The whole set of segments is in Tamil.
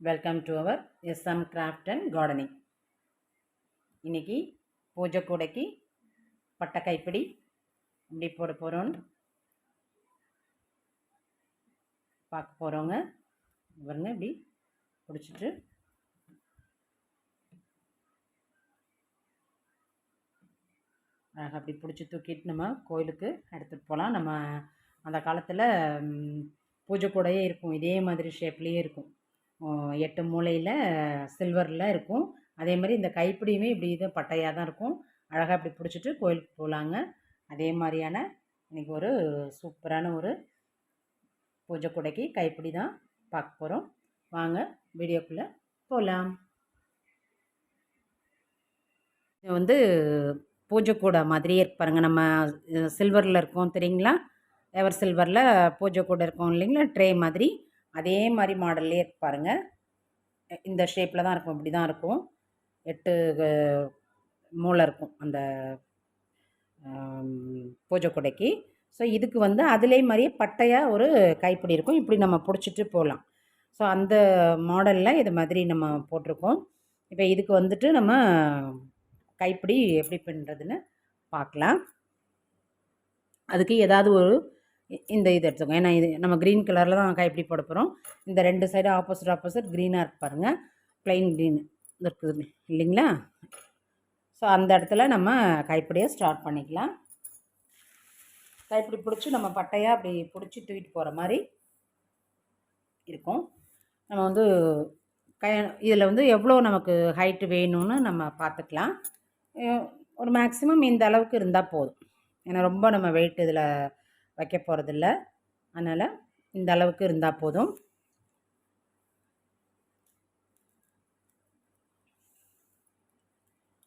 Welcome to our SM craft and gardening இன்னைக்கு பூஜை கூடைக்கு பட்டை கைப்பிடி இப்படி போட போகிறோன்னு பார்க்க போகிறோங்க பாருங்க இப்படி பிடிச்சிட்டு. அழகாக அப்படி பிடிச்சி தூக்கிட்டு நம்ம கோயிலுக்கு எடுத்துகிட்டு போகலாம் நம்ம அந்த காலத்தில் பூஜை கூடையே இருக்கும். இதே மாதிரி ஷேப்லேயே இருக்கும். எட்டு மூலையில் சில்வரில் இருக்கும். அதே மாதிரி இந்த கைப்பிடியுமே இப்படி இது பட்டையாக தான் இருக்கும். அழகாக இப்படி பிடிச்சிட்டு கோயிலுக்கு போகலாங்க அதே மாதிரியான இன்றைக்கி ஒரு சூப்பரான ஒரு பூஜை கூடைக்கு கைப்பிடி தான் பார்க்க போகிறோம் வாங்க வீடியோக்குள்ளே போகலாம் இது வந்து பூஜை கூடை மாதிரியே இருப்பாருங்க பாருங்கள் நம்ம சில்வரில் இருக்கோம் தெரியுங்களா? எவர் சில்வரில் பூஜை கூடை இருக்கோம் இல்லைங்களா? ட்ரே மாதிரி. அதே மாதிரி மாடல்லே பாருங்கள் இந்த ஷேப்பில் தான் இருக்கும் இப்படி தான் இருக்கும். எட்டு மூளை இருக்கும் அந்த பூஜை கொடைக்கு. ஸோ இதுக்கு வந்து அதிலே மாதிரியே பட்டையாக ஒரு கைப்பிடி இருக்கும். இப்படி நம்ம பிடிச்சிட்டு போகலாம் ஸோ அந்த மாடலில் இது மாதிரி நம்ம போட்டிருக்கோம். இப்போ இதுக்கு வந்துட்டு நம்ம கைப்பிடி எப்படி பண்ணுறதுன்னு பார்க்கலாம் அதுக்கு ஏதாவது ஒரு இந்த இது எடுத்துக்கோங்க. ஏன்னா இது நம்ம க்ரீன் கலரில் தான் கைப்பிடி போட போகிறோம் இந்த ரெண்டு சைடும் ஆப்போசிட் ஆப்போசிட் க்ரீனாக இருக்கு பாருங்கள் ப்ளைன் க்ரீன் இருக்குது இல்லைங்களா? ஸோ அந்த இடத்துல நம்ம கைப்பிடியை ஸ்டார்ட் பண்ணிக்கலாம். கைப்பிடி பிடிச்சி நம்ம பட்டையாக அப்படி பிடிச்சி தூக்கிட்டு போகிற மாதிரி இருக்கும். நம்ம வந்து கை இதில் வந்து எவ்வளோ நமக்கு ஹைட்டு வேணும்னு நம்ம பார்த்துக்கலாம். ஒரு மேக்ஸிமம் இந்த அளவுக்கு இருந்தால் போதும். ஏன்னா ரொம்ப நம்ம வெயிட் இதில் வைக்க போகிறதில்ல அதனால் இந்த அளவுக்கு இருந்தால் போதும்.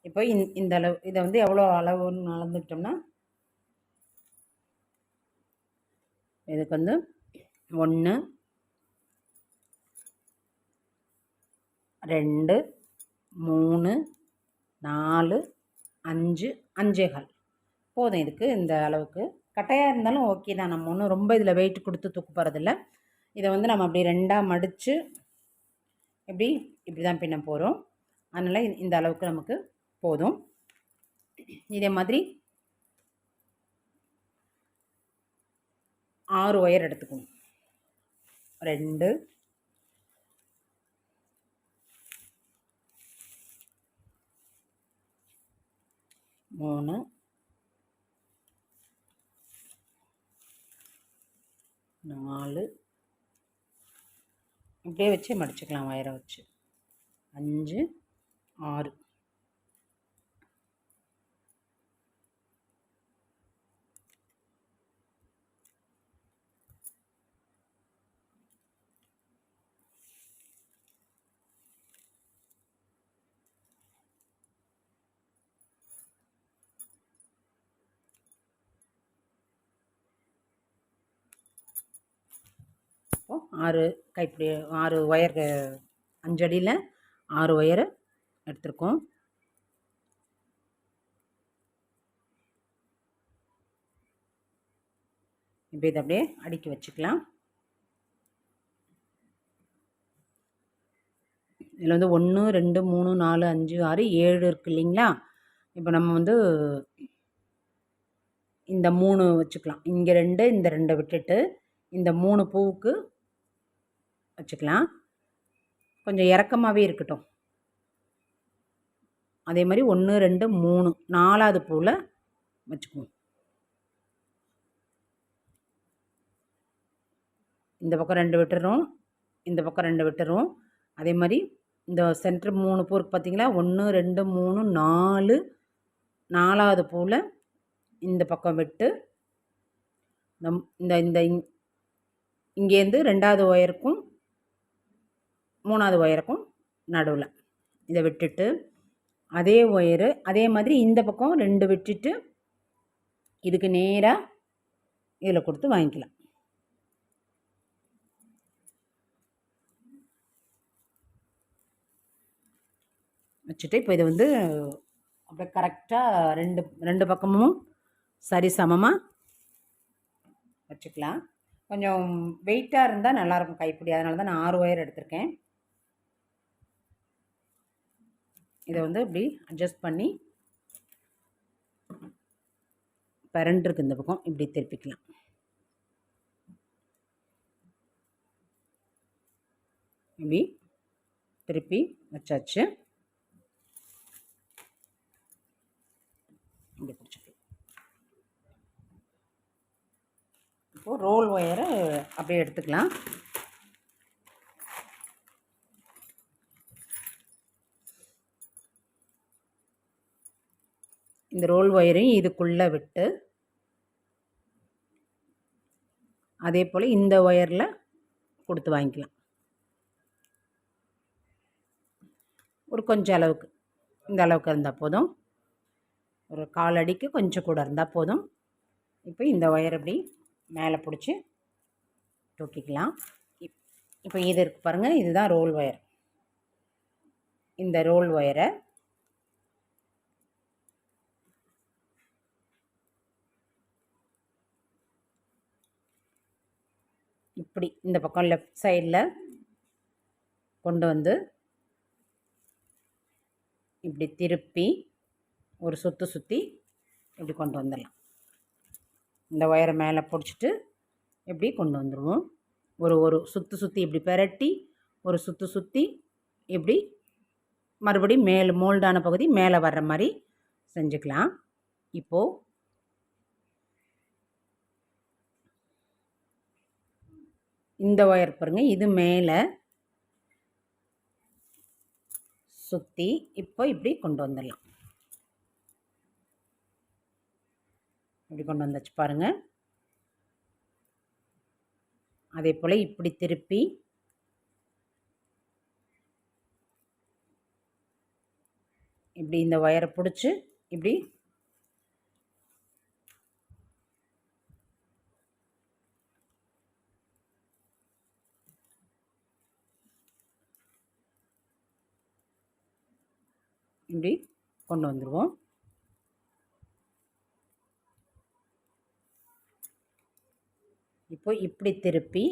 இப்போ இந்த இந்த அளவு இதை வந்து எவ்வளோ அளவுன்னு அளந்துக்கிட்டோம்னா இதுக்கு வந்து ஒன்று ரெண்டு மூணு நாலு அஞ்சு அஞ்சேகால். போதும் இதுக்கு இந்த அளவுக்கு. கட்டையாக இருந்தாலும் ஓகே தான். நம்ம ஒன்றும் ரொம்ப இதில் வெயிட் கொடுத்து தூக்க போகிறதில்ல இதை வந்து நம்ம அப்படி ரெண்டாக மடித்து இப்படி இப்படி தான் பின்ன போகிறோம் அதனால் இந்த- இந்த அளவுக்கு நமக்கு போதும். இதே மாதிரி ஆறு ஒயர் எடுத்துக்கணும். ரெண்டு. மூணு. நாலு. இப்படியே வச்சு மடிச்சுக்கலாம் வயரை வச்சு. அஞ்சு ஆறு இப்போ ஆறு கைப்பிடி ஆறு ஒயர் அஞ்சடியில் ஆறு ஒயரை எடுத்திருக்கோம். இப்போ இதை அப்படியே அடுக்கி வச்சுக்கலாம். இதில் வந்து ஒன்று ரெண்டு மூணு நாலு அஞ்சு ஆறு ஏழு இருக்கு இல்லைங்களா? இப்போ நம்ம வந்து இந்த மூணு வச்சுக்கலாம். இங்கே ரெண்டு இந்த ரெண்டை விட்டுட்டு இந்த மூணு பூவுக்கு வச்சுக்கலாம். கொஞ்சம் இறக்கமாகவே இருக்கட்டும். அதே மாதிரி ஒன்று ரெண்டு மூணு நாலாவது பூவில் வச்சுக்குவோம். இந்த பக்கம் ரெண்டு விட்டுறோம். இந்த பக்கம் ரெண்டு விட்டுறோம். அதே மாதிரி இந்த சென்டர் மூணு பூ இருக்கு பார்த்தீங்களா ஒன்று ரெண்டு மூணு நாலு நாலாவது பூவில் இந்த பக்கம் விட்டு நம் இந்த இந்த இங்- இங்கேருந்து ரெண்டாவது ஒயருக்கும் மூணாவது ஒயருக்கும் நடுவில். இதை விட்டுட்டு அதே ஒயரு அதே மாதிரி இந்த பக்கம் ரெண்டு விட்டுட்டு இதுக்கு நேராக இதில் கொடுத்து வாங்கிக்கலாம். வச்சுட்டு இப்போ இதை வந்து அப்படியே கரெக்டாக ரெண்டு ரெண்டு பக்கமும் சரி சமமாக வச்சுக்கலாம். கொஞ்சம் வெயிட்டாக இருந்தால் நல்லாயிருக்கும் கைப்பிடி. அதனால தான் நான் ஆறு ஒயர் எடுத்திருக்கேன். இதை வந்து இப்படி அட்ஜஸ்ட் பண்ணி பரண்டிருக்கு இந்த பக்கம். இப்படி திருப்பிக்கலாம். இப்படி திருப்பி வச்சாச்சு. இப்படி பிடிச்சிக்கலாம் இப்போது ரோல் ஒயரை அப்படியே எடுத்துக்கலாம். இந்த ரோல் ஒயரையும் இதுக்குள்ளே விட்டு அதே போல் இந்த ஒயரில் கொடுத்து வாங்கிக்கலாம். ஒரு கொஞ்சம் அளவுக்கு இந்த அளவுக்கு இருந்தால் போதும். ஒரு கால் அடிக்கு கொஞ்சம் கூட இருந்தால் போதும். இப்போ இந்த ஒயர் அப்படி மேலே பிடிச்சி தூக்கிக்கலாம். இப் இப்போ இது இருக்கு பாருங்கள் இதுதான் ரோல் ஒயர். இந்த ரோல் ஒயரை இப்படி இந்த பக்கம் லெஃப்ட் சைடில் கொண்டு வந்து இப்படி திருப்பி ஒரு சுற்று சுற்றி இப்படி கொண்டு வந்துடலாம். இந்த ஒயரை மேலே பிடிச்சிட்டு இப்படி கொண்டு வந்துடுவோம். ஒரு ஒரு சுற்று சுற்றி இப்படி பெரட்டி ஒரு சுற்று சுற்றி இப்படி மறுபடியும் மேல் மோல்டான பகுதி மேலே வர்ற மாதிரி செஞ்சுக்கலாம். இப்போது இந்த ஒயர் பாருங்கள் இது மேலே சுற்றி இப்போ இப்படி கொண்டு வந்துடலாம். இப்படி கொண்டு வந்தாச்சு பாருங்கள் அதே போல் இப்படி திருப்பி இப்படி இந்த ஒயரை பிடிச்சி இப்படி இப்படி கொண்டு வந்துடுவோம் இப்போ இப்படி திருப்பி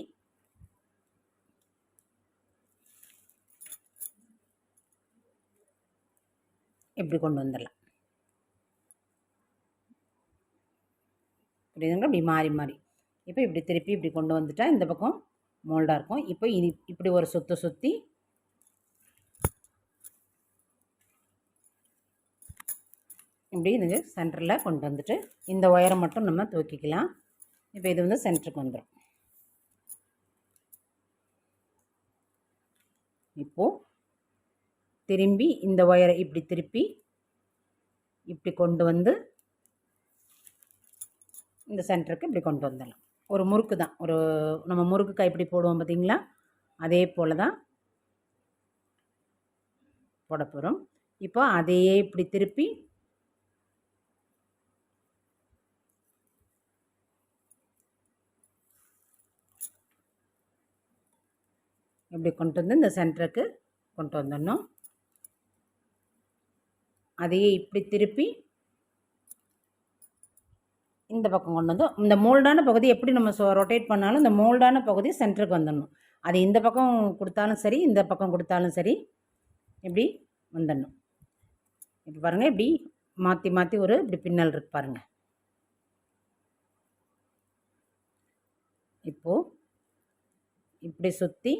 இப்படி கொண்டு வந்துடலாம். புரியுதுங்களா இப்படி மாறி மாறி. இப்போ இப்படி திருப்பி இப்படி கொண்டு வந்துட்டால் இந்த பக்கம் மோல்டாக இருக்கும். இப்போ இது இப்படி ஒரு சுற்று சுற்றி இப்படி இது சென்டரில் கொண்டு வந்துட்டு இந்த ஒயரை மட்டும் நம்ம தூக்கிக்கலாம். இப்போ இது வந்து சென்டருக்கு வந்துடும் இப்போது திரும்பி இந்த ஒயரை இப்படி திருப்பி இப்படி கொண்டு வந்து இந்த சென்டருக்கு இப்படி கொண்டு வந்துடலாம். ஒரு முறுக்கு தான். ஒரு நம்ம முறுக்கு கை இப்படி போடுவோம் பார்த்திங்களா அதே போல் தான் போட போகிறோம் இப்போ அதையே இப்படி திருப்பி இப்படி கொண்டு வந்து இந்த சென்டருக்கு கொண்டு வந்துடணும். அதையே இப்படி திருப்பி இந்த பக்கம் கொண்டு வந்து இந்த மோல்டான பகுதி எப்படி நம்ம ஸோ ரொட்டேட் பண்ணாலும் இந்த மோல்டான பகுதி சென்டருக்கு வந்துடணும். அது இந்த பக்கம் கொடுத்தாலும் சரி இந்த பக்கம் கொடுத்தாலும் சரி இப்படி வந்துடணும். இப்போ பாருங்கள் இப்படி மாற்றி மாற்றி ஒரு இப்படி பின்னல் இருக்கு பாருங்கள் இப்போது இப்படி சுற்றி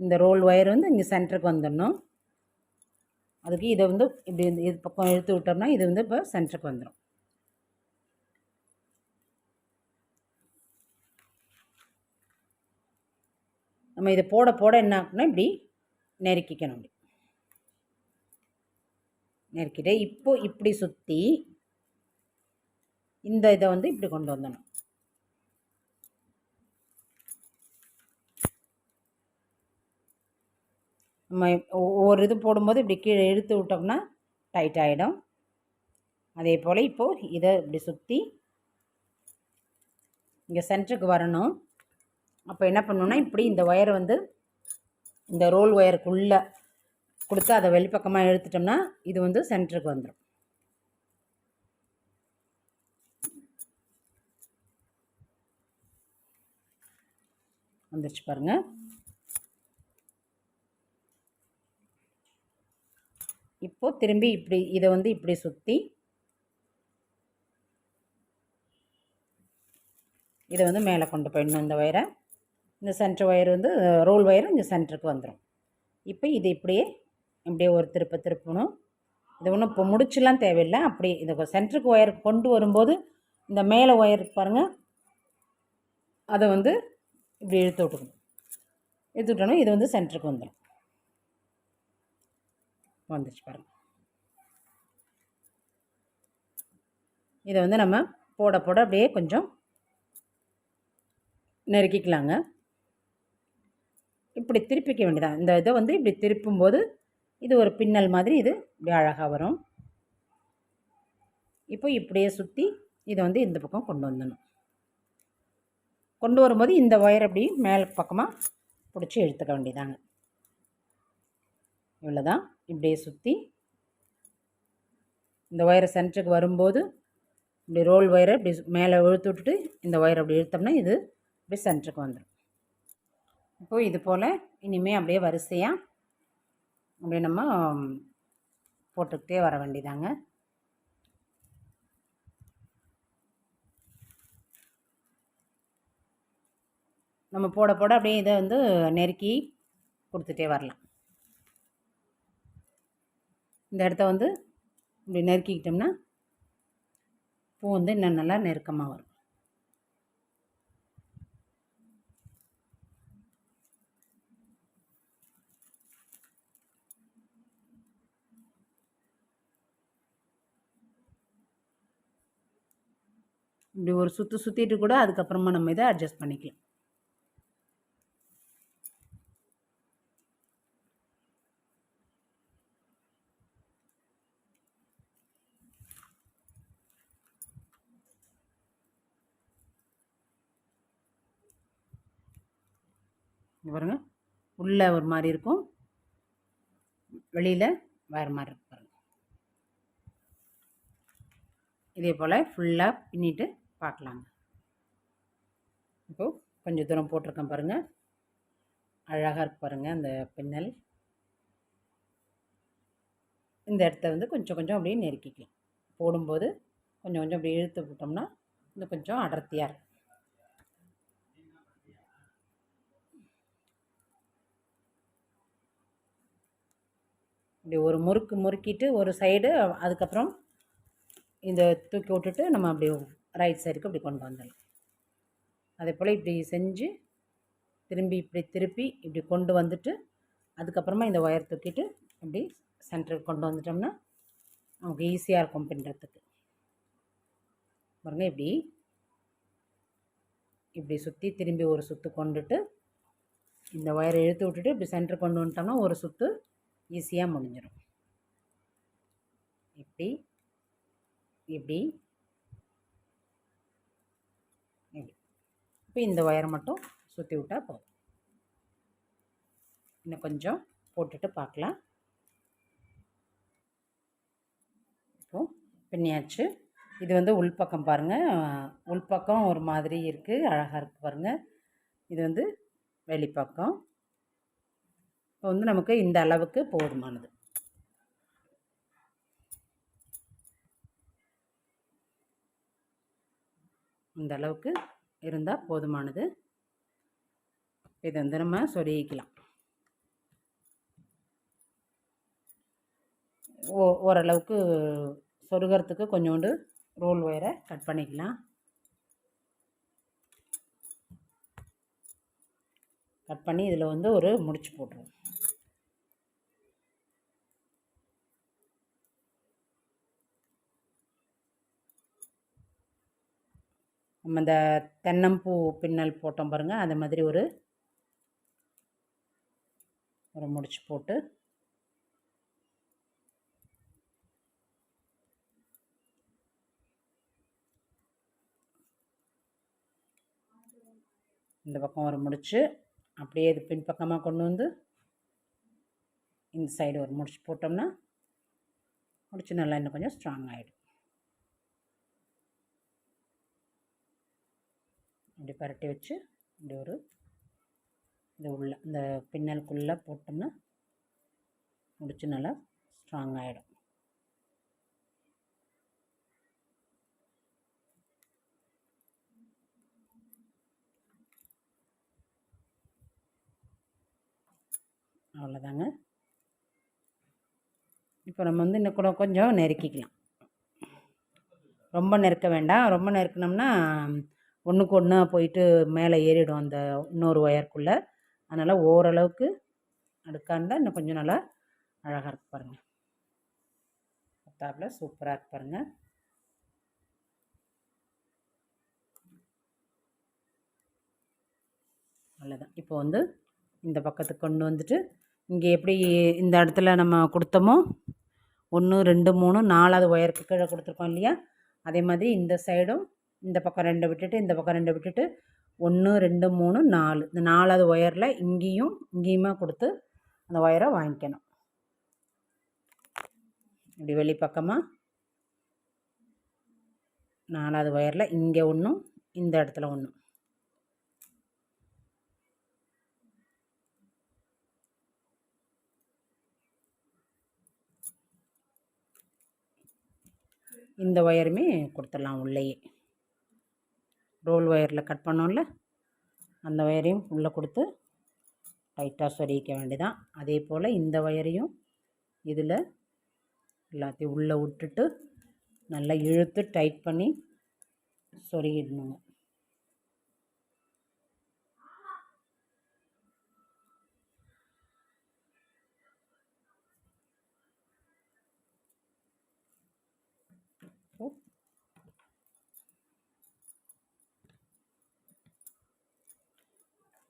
இந்த ரோல் ஒயர் வந்து இங்கே சென்டருக்கு வந்துடணும். அதுக்கு இதை வந்து இப்படி இது பக்கம் இழுத்து விட்டோம்னா இது வந்து இப்போ சென்டருக்கு வந்துடும் நம்ம இதை போட போட என்ன ஆகுனா இப்படி நெருக்கிக்கணும் அப்படி. நெருக்கிட்டு இப்போ இப்படி சுற்றி இந்த இதை வந்து இப்படி கொண்டு வந்துடணும். நம்ம ஒவ்வொரு இது போடும்போது இப்படி கீழே இழுத்து விட்டோம்னா டைட் ஆகிடும் அதே போல் இப்போது இதை இப்படி சுற்றி இங்கே சென்டருக்கு வரணும். அப்போ என்ன பண்ணணுன்னா இப்படி இந்த ஒயரை வந்து இந்த ரோல் ஒயருக்குள்ளே கொடுத்து அதை வெளிப்பக்கமாக எடுத்துட்டோம்னா இது வந்து சென்டருக்கு வந்துடும் வந்துருச்சு பாருங்கள் இப்போது திரும்பி இப்படி இதை வந்து இப்படி சுற்றி இதை வந்து மேலே கொண்டு போயிடணும் இந்த ஒயரை இந்த சென்டர் ஒயர் வந்து ரோல் ஒயரும் இந்த சென்டருக்கு வந்துடும் இப்போ இது இப்படியே இப்படியே ஒரு திருப்ப திருப்பணும். இது ஒன்றும் இப்போ முடிச்சுலாம் தேவையில்லை. அப்படி இந்த சென்டருக்கு ஒயர் கொண்டு வரும்போது இந்த மேலே ஒயர் பாருங்கள் அதை வந்து இப்படி இழுத்து விட்டுக்கணும். இழுத்து விட்டோன்னா இது வந்து சென்டருக்கு வந்துடும் வந்துச்சு பாருங்கள் இதை வந்து நம்ம போட போட அப்படியே கொஞ்சம் நெருக்கிக்கலாங்க. இப்படி திருப்பிக்க வேண்டியதான் இந்த இதை வந்து இப்படி திருப்பும்போது இது ஒரு பின்னல் மாதிரி இது இப்படி அழகாக வரும். இப்போ இப்படியே சுற்றி இதை வந்து இந்த பக்கம் கொண்டு வந்துடணும். கொண்டு வரும்போது இந்த ஒயர் அப்படி மேல் பக்கமாக பிடிச்சி இழுத்துக்க வேண்டியதாங்க. இவ்வளோதான் இப்படியே சுற்றி இந்த ஒயரை சென்டருக்கு வரும்போது இப்படி ரோல் ஒயரை இப்படி மேலே இழுத்து விட்டுட்டு இந்த ஒயரை அப்படி இழுத்தோம்னா இது இப்படி சென்டருக்கு வந்துடும் இப்போது இது போல் இனிமேல் அப்படியே வரிசையாக அப்படியே நம்ம போட்டுக்கிட்டே வர வேண்டியதாங்க. நம்ம போட போட அப்படியே இதை வந்து நெருக்கி கொடுத்துட்டே வரலாம். இந்த இடத்த வந்து இப்படி நெருக்கிக்கிட்டோம்னா பூ வந்து இன்னும் நல்லா நெருக்கமாக வரும். இப்படி ஒரு சுற்று சுற்றிட்டு கூட அதுக்கப்புறமா நம்ம இதை அட்ஜஸ்ட் பண்ணிக்கலாம். பாருங்க. உள்ளே ஒரு மாதிரி இருக்கும். வெளியில் வேறு மாதிரி இருக்கும் பாருங்கள் இதே போல் ஃபுல்லாக பின்னிட்டு பார்க்கலாங்க. இப்போது கொஞ்சம் தூரம் போட்டிருக்கேன் பாருங்கள் அழகாக இருக்கு பாருங்கள் அந்த பின்னல். இந்த இடத்த வந்து கொஞ்சம் கொஞ்சம் அப்படியே நெருக்கிக்கலாம். போடும்போது கொஞ்சம் கொஞ்சம் அப்படியே இழுத்து விட்டோம்னா இன்னும் கொஞ்சம் அடர்த்தியாக இருக்கும். இப்படி ஒரு முறுக்கு முறுக்கிட்டு ஒரு சைடு அதுக்கப்புறம் இந்த தூக்கி விட்டுட்டு நம்ம அப்படி ரைட் சைடுக்கு இப்படி கொண்டு வந்துடலாம். அதே போல் இப்படி செஞ்சு திரும்பி இப்படி திருப்பி இப்படி கொண்டு வந்துட்டு அதுக்கப்புறமா இந்த ஒயர் தூக்கிட்டு இப்படி சென்டருக்கு கொண்டு வந்துட்டோம்னா நமக்கு ஈஸியாக இருக்கும் பின்னுறதுக்கு. பாருங்க இப்படி இப்படி சுற்றி திரும்பி ஒரு சுற்று கொண்டுட்டு இந்த ஒயரை இழுத்து விட்டுட்டு இப்படி சென்டர் கொண்டு வந்துட்டோம்னா ஒரு சுற்று ஈஸியாக முடிஞ்சிடும் இப்படி இப்படி. இப்படி. இப்போ இந்த ஒயரை மட்டும் சுற்றி விட்டால் போதும். இன்னும் கொஞ்சம் போட்டுட்டு பார்க்கலாம். இப்போ பின்னியாச்சு. இது வந்து உள்பக்கம் பாருங்கள் உள்பக்கம் ஒரு மாதிரி இருக்குது அழகாக இருக்குது பாருங்கள் இது வந்து வெளிப்பக்கம். இப்போ வந்து நமக்கு இந்த அளவுக்கு போதுமானது. இந்த அளவுக்கு இருந்தால் போதுமானது. இதை வந்து நம்ம சொருகிக்கலாம். ஓ ஓரளவுக்கு சொருகிறதுக்கு கொஞ்சோண்டு ரோல் ஒயரை கட் பண்ணிக்கலாம். கட் பண்ணி இதில் வந்து ஒரு முடிச்சு போட்டுருவோம். நம்ம இந்த தென்னம்பூ பின்னல் போட்டோம் பாருங்கள் அது மாதிரி ஒரு ஒரு முடிச்சு போட்டு இந்த பக்கம் ஒரு முடிச்சு அப்படியே இது பின்பக்கமாக கொண்டு வந்து இந்த சைடு ஒரு முடிச்சு போட்டோம்னா முடிச்சு நல்லா இன்னும் கொஞ்சம் ஸ்ட்ராங் ஆகிடும் இப்படி பரட்டி வச்சு இப்படி ஒரு இந்த உள்ள இந்த பின்னலுக்குள்ளே போட்டோம்னா முடிச்சு நல்லா ஸ்ட்ராங் ஆகிடும் அவ்வளோதாங்க. இப்போ நம்ம வந்து இன்னும் கூட கொஞ்சம் நெருக்கிக்கலாம். ரொம்ப நெருக்க வேண்டாம். ரொம்ப நெருக்கினோம்னா ஒன்றுக்கு ஒன்று போயிட்டு மேலே ஏறிடும் அந்த இன்னொரு ஒயருக்குள்ளே. அதனால் ஓரளவுக்கு அடுக்காக இருந்தால் இன்னும் கொஞ்சம் நல்லா அழகாக இருக்கு பாருங்கள் பத்தாப்பில் சூப்பராக இருக்கு பாருங்கள் அவ்வளோதான் இப்போ வந்து இந்த பக்கத்துக்கு கொண்டு வந்துட்டு இங்கே எப்படி இந்த இடத்துல நம்ம கொடுத்தோமோ ஒன்று ரெண்டு மூணு நாலாவது ஒயருக்கு கீழே கொடுத்துருக்கோம் இல்லையா? அதே மாதிரி இந்த சைடும் இந்த பக்கம் ரெண்டை விட்டுட்டு இந்த பக்கம் ரெண்டு விட்டுட்டு ஒன்று ரெண்டு மூணு நாலு. இந்த நாலாவது ஒயரில் இங்கேயும் இங்கேயுமே கொடுத்து அந்த ஒயரை வாங்கிக்கணும். இப்படி வெளிப்பக்கமாக நாலாவது ஒயரில் இங்கே ஒன்றும் இந்த இடத்துல ஒன்றும் இந்த ஒயருமே கொடுத்துடலாம் உள்ளேயே. ரோல் ஒயரில் கட் பண்ணோம்ல அந்த ஒயரையும் உள்ளே கொடுத்து டைட்டாக சொருகிக்க வேண்டிதான் அதே போல் இந்த ஒயரையும் இதில் எல்லாத்தையும் உள்ளே விட்டுட்டு நல்லா இழுத்து டைட் பண்ணி சொருகிடணுங்க.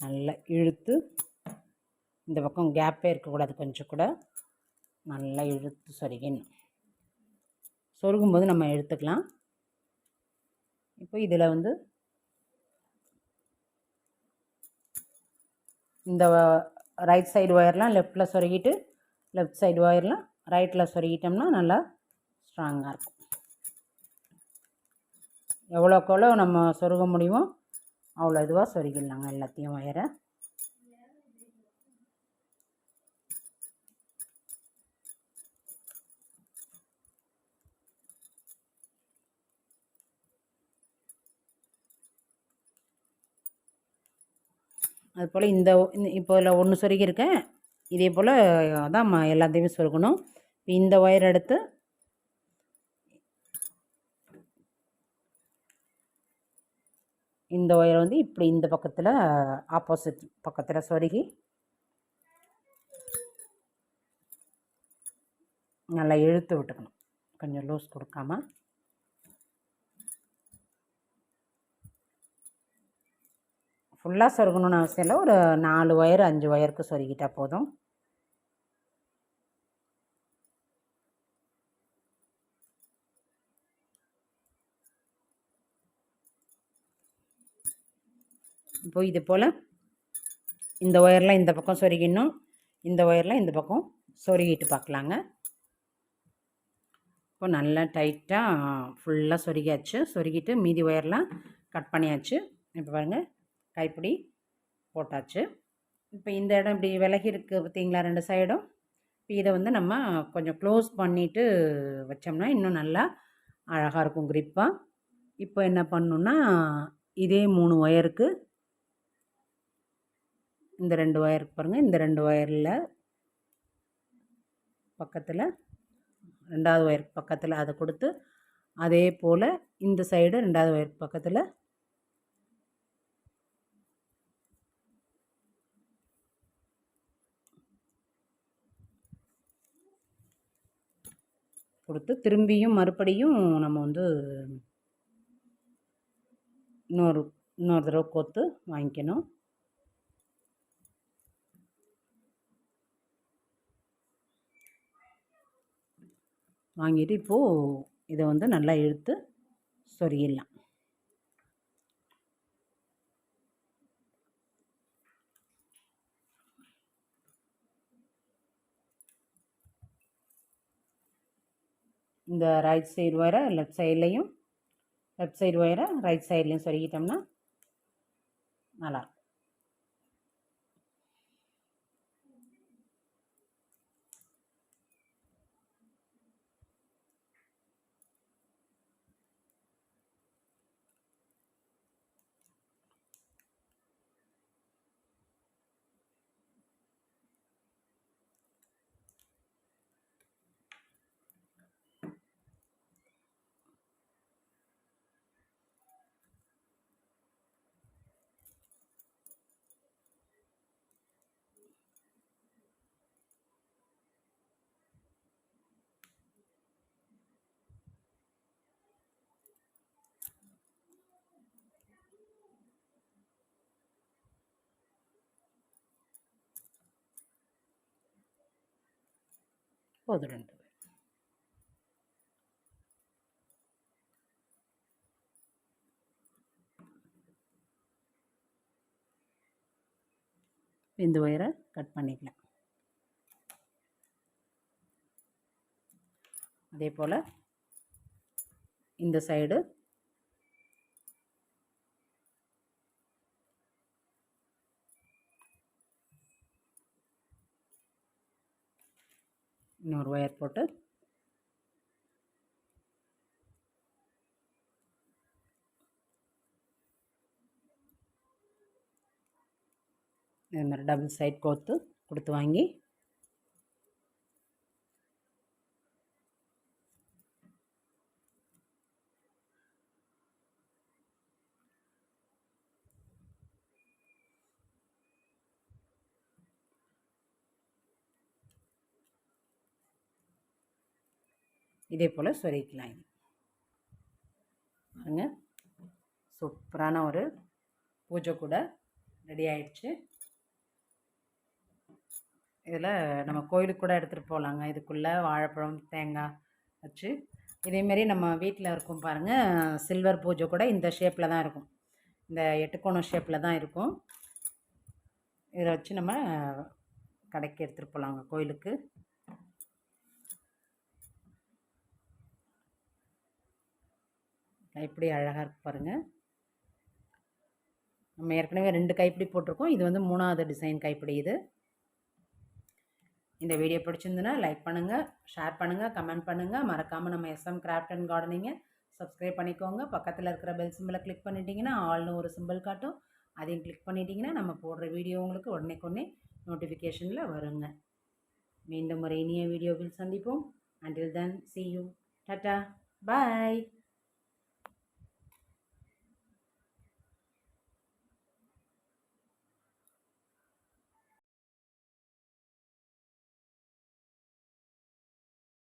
நல்லா இழுத்து இந்த பக்கம் கேப்பே இருக்கக்கூடாது கொஞ்சம் கூட. நல்லா இழுத்து சொருகிடணும் சொருகும்போது நம்ம எடுத்துக்கலாம். இப்போ இதில் வந்து இந்த ரைட் சைடு ஒயர்லாம் லெஃப்டில் சொருகிட்டு லெஃப்ட் சைடு ஒயர்லாம் ரைட்டில் சொருகிட்டோம்னா நல்லா ஸ்ட்ராங்காக இருக்கும். எவ்வளோக்கு எவ்வளோ நம்ம சொருக முடியுமோ அவ்வளோ இதுவாக சொருகிடலாங்க எல்லாத்தையும் ஒயரை அது போல் இந்த இப்போ இதில் ஒன்று சொருகியிருக்கேன். இதே போல் அதான் எல்லாத்தையுமே சொருகணும். இப்போ இந்த ஒயர் எடுத்து இந்த ஒயரை வந்து இப்படி இந்த பக்கத்தில் ஆப்போசிட் பக்கத்தில் சொருகி. நல்லா இழுத்து விட்டுக்கணும். கொஞ்சம் லூஸ் கொடுக்காம. ஃபுல்லாக சொருகணும்னு அவசியம் இல்லை. ஒரு நாலு ஒயர் அஞ்சு ஒயருக்கு சொருகிட்டால் போதும். இப்போ இது போல் இந்த ஒயர்லாம் இந்த பக்கம் சொருகிடணும். இந்த ஒயர்லாம் இந்த பக்கம் சொருகிட்டு பார்க்கலாங்க. இப்போ நல்லா டைட்டாக ஃபுல்லாக சொருகியாச்சு. சொருகிட்டு மீதி ஒயர்லாம் கட் பண்ணியாச்சு. இப்போ பாருங்கள் கைப்பிடி போட்டாச்சு. இப்போ இந்த இடம் இப்படி விலகி இருக்குது பார்த்தீங்களா ரெண்டு சைடும்? இப்போ இதை வந்து நம்ம கொஞ்சம் க்ளோஸ் பண்ணிவிட்டு வச்சோம்னா இன்னும் நல்லா அழகாக இருக்கும் க்ரிப்பாக இப்போ என்ன பண்ணணுன்னா இதே மூணு ஒயருக்கு இந்த ரெண்டு ஒயர் பாருங்கள் இந்த ரெண்டு ஒயரில் பக்கத்தில் ரெண்டாவது ஒயர் பக்கத்தில் அதை கொடுத்து அதே போல் இந்த சைடு ரெண்டாவது ஒயர் பக்கத்தில் கொடுத்து திரும்பியும் மறுபடியும் நம்ம வந்து இன்னொரு இன்னொரு தடவை கோத்து வாங்கிக்கணும். வாங்கிட்டு இப்போது இதை வந்து நல்லா இழுத்து சொரியலாம் இந்த ரைட் சைடு ஒயரை லெஃப்ட் சைட்லேயும் லெஃப்ட் சைடு ஒயரை ரைட் சைட்லேயும் சொருகிட்டோம்னா நல்லாயிருக்கும் போதும் இந்த ஒயரை கட் பண்ணிக்கலாம். அதே போல் இந்த சைடு இன்னொரு ஒயர் போட்டு. இது மாதிரி டபுள் சைட் கோத்து கொடுத்து வாங்கி இதே போல் சொருகிக்கலாம் இது பாருங்க. சூப்பரான ஒரு பூஜை கூட ரெடி ஆயிடுச்சு. இதில் நம்ம கோயிலுக்கு கூட எடுத்துகிட்டு போகலாங்க இதுக்குள்ளே வாழைப்பழம் தேங்காய் வச்சு. இதேமாரி நம்ம வீட்டில் இருக்கும் பாருங்கள் சில்வர் பூஜை கூட இந்த ஷேப்பில் தான் இருக்கும். இந்த எட்டுக்கோணம் ஷேப்பில் தான் இருக்கும். இதை வச்சு நம்ம கடைக்கு எடுத்துகிட்டு போகலாங்க கோயிலுக்கு. எப்படி அழகாக இருக்கு பாருங்கள் நம்ம ஏற்கனவே ரெண்டு கைப்பிடி போட்டிருக்கோம். இது வந்து மூணாவது டிசைன் கைப்பிடி இது. இந்த வீடியோ பிடிச்சிருந்துன்னா லைக் பண்ணுங்கள் ஷேர் பண்ணுங்கள் கமெண்ட் பண்ணுங்கள் மறக்காமல் நம்ம எஸ்எம் கிராஃப்ட் அண்ட் கார்டனிங்கை சப்ஸ்கிரைப் பண்ணிக்கோங்க. பக்கத்தில் இருக்கிற பெல் சிம்பிளை கிளிக் பண்ணிட்டீங்கன்னா ஆல்னு ஒரு சிம்பிள் காட்டும். அதையும் கிளிக் பண்ணிட்டீங்கன்னா நம்ம போடுற வீடியோ உங்களுக்கு உடனே கொன்னே நோட்டிஃபிகேஷனில் வருங்க. மீண்டும் ஒரு இனிய வீடியோவில் சந்திப்போம். Until then see you tata bye